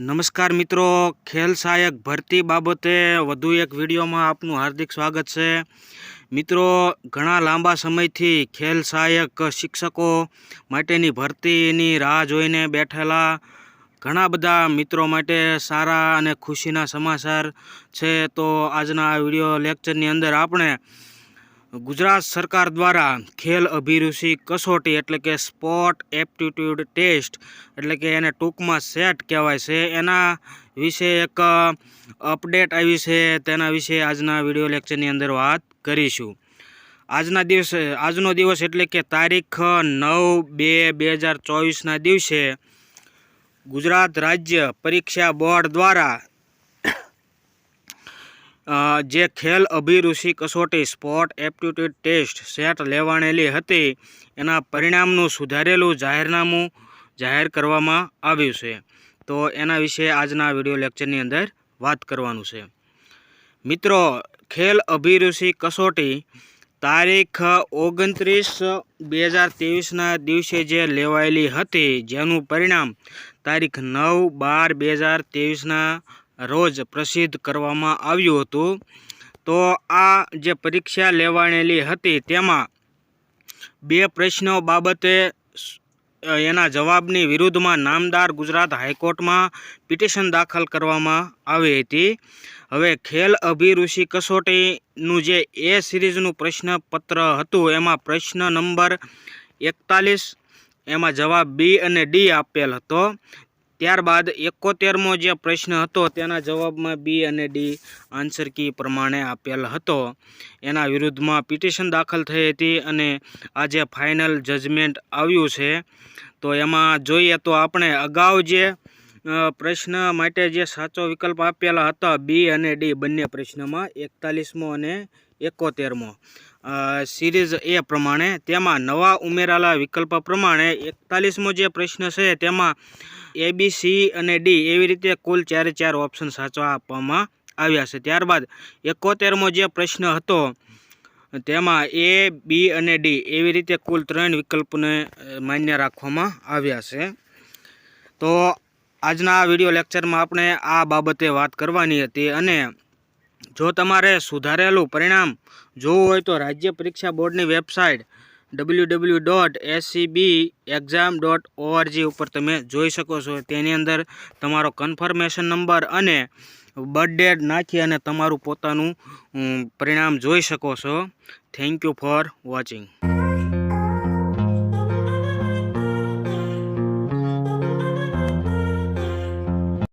નમસ્કાર મિત્રો, ખેલ સહાયક ભરતી બાબતે વધુ એક વિડીયોમાં આપનું હાર્દિક સ્વાગત છે. મિત્રો, ઘણા લાંબા સમયથી ખેલ સહાયક શિક્ષકો માટેની ભરતીની રાહ જોઈને બેઠેલા ઘણા બધા મિત્રો માટે સારા અને ખુશીના સમાચાર છે. તો આજના આ વીડિયો લેક્ચરની અંદર આપણે ગુજરાત સરકાર દ્વારા ખેલ અભિરુચિ કસોટી એટલે કે સ્પોર્ટ એપ્ટિટ્યૂડ ટેસ્ટ એટલે કે એને ટૂંકમાં સેટ કહેવાય છે. એના વિશે એક અપડેટ આવી છે. તેના વિશે આજના વીડિયો લેક્ચરની અંદર વાત કરીશું. આજના દિવસે, આજનો દિવસ એટલે કે તારીખ નવ બે બે હજાર ચોવીસના દિવસે ગુજરાત રાજ્ય પરીક્ષા બોર્ડ દ્વારા જે ખેલ અભિરુચિ કસોટી સ્પોર્ટ એપ્ટિટ્યૂડ ટેસ્ટ સેટ લેવાણેલી હતી, એના પરિણામનું સુધારેલું જાહેરનામું જાહેર કરવામાં આવ્યું છે. તો એના વિશે આજના વીડિયો લેક્ચરની અંદર વાત કરવાનું છે. મિત્રો, ખેલ અભિરુચિ કસોટી તારીખ ઓગણત્રીસ બે હજાર ત્રેવીસના દિવસે જે લેવાયેલી હતી, જેનું પરિણામ તારીખ નવ બાર બે હજાર ત્રેવીસના રોજ પ્રસિદ્ધ કરવામાં આવ્યું હતું. તો આ જે પરીક્ષા લેવાણેલી હતી તેમાં બે પ્રશ્નો બાબતે એના જવાબની વિરુદ્ધમાં નામદાર ગુજરાત હાઈકોર્ટમાં પિટિશન દાખલ કરવામાં આવી હતી. હવે ખેલ અભિરુચિ કસોટીનું જે એ સિરીઝનું પ્રશ્નપત્ર હતું, એમાં પ્રશ્ન નંબર એકતાલીસ, એમાં જવાબ બી અને ડી આપેલ હતો. ત્યારબાદ એકોતેરમો જે પ્રશ્ન હતો તેના જવાબમાં બી અને ડી આન્સર કી પ્રમાણે આપેલ હતો. એના વિરુદ્ધમાં પિટિશન દાખલ થઈ હતી અને આજે ફાઇનલ જજમેન્ટ આવ્યું છે. તો એમાં જોઈએ તો આપણે અગાઉ જે પ્રશ્ન માટે જે સાચો વિકલ્પ આપેલા હતા, બી અને ડી બંને પ્રશ્નમાં, એકતાલીસમો અને એકોતેરમો. સિરીઝ એ પ્રમાણે તેમાં નવા ઉમેરાલા વિકલ્પ પ્રમાણે એકતાલીસમો જે પ્રશ્ન છે, તેમાં એ, બી, સી અને ડી એવી રીતે કુલ ચારે ચાર ઓપ્શન સાચવા આપવામાં આવ્યા છે. ત્યારબાદ એકોતેરમો જે પ્રશ્ન હતો, તેમાં એ, બી અને ડી એવી રીતે કુલ ત્રણ વિકલ્પને માન્ય રાખવામાં આવ્યા છે. તો આજના વીડિયો લેક્ચરમાં આપણે આ બાબતે વાત કરવાની હતી અને જો તમારે સુધારેલું પરિણામ જોવું હોય તો રાજ્ય પરીક્ષા બોર્ડની website W W dot SCB exam dot ORG ઉપર તમે જોઈ શકો છો. તેની અંદર તમારો કન્ફર્મેશન નંબર અને બર્થ ડેટ નાખી અને તમારું પોતાનું પરિણામ જોઈ શકો છો. Thank you for watching